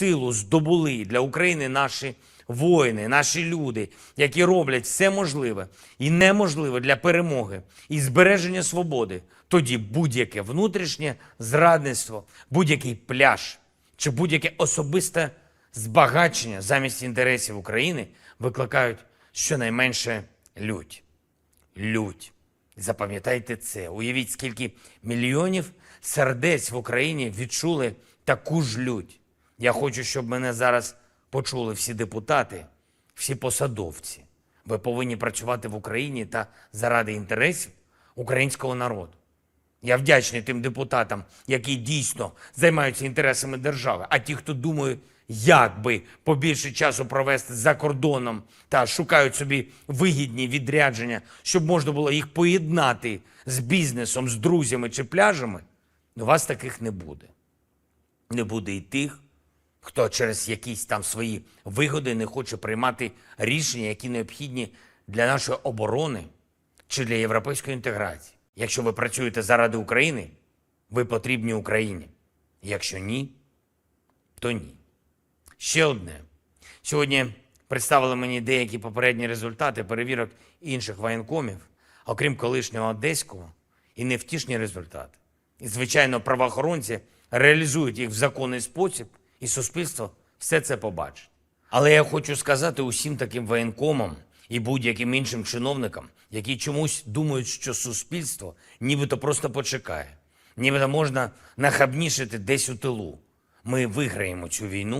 силу здобули для України наші воїни, наші люди, які роблять все можливе і неможливе для перемоги і збереження свободи, тоді будь-яке внутрішнє зрадництво, будь-який пляж чи будь-яке особисте збагачення замість інтересів України викликають щонайменше лють. Лють. Запам'ятайте це. Уявіть, скільки мільйонів сердець в Україні відчули таку ж лють. Я хочу, щоб мене зараз почули всі депутати, всі посадовці. Ви повинні працювати в Україні та заради інтересів українського народу. Я вдячний тим депутатам, які дійсно займаються інтересами держави, а ті, хто думає, як би побільше часу провести за кордоном та шукають собі вигідні відрядження, щоб можна було їх поєднати з бізнесом, з друзями чи пляжами, у вас таких не буде. Не буде і тих, хто через якісь там свої вигоди не хоче приймати рішення, які необхідні для нашої оборони чи для європейської інтеграції. Якщо ви працюєте заради України, ви потрібні Україні. Якщо ні, то ні. Ще одне. Сьогодні представили мені деякі попередні результати перевірок інших воєнкомів, окрім колишнього одеського, і невтішні результати. І, звичайно, правоохоронці реалізують їх в законний спосіб, і суспільство все це побачить. Але я хочу сказати усім таким воєнкомам і будь-яким іншим чиновникам, які чомусь думають, що суспільство нібито просто почекає, нібито можна нахабнішити десь у тилу. Ми виграємо цю війну.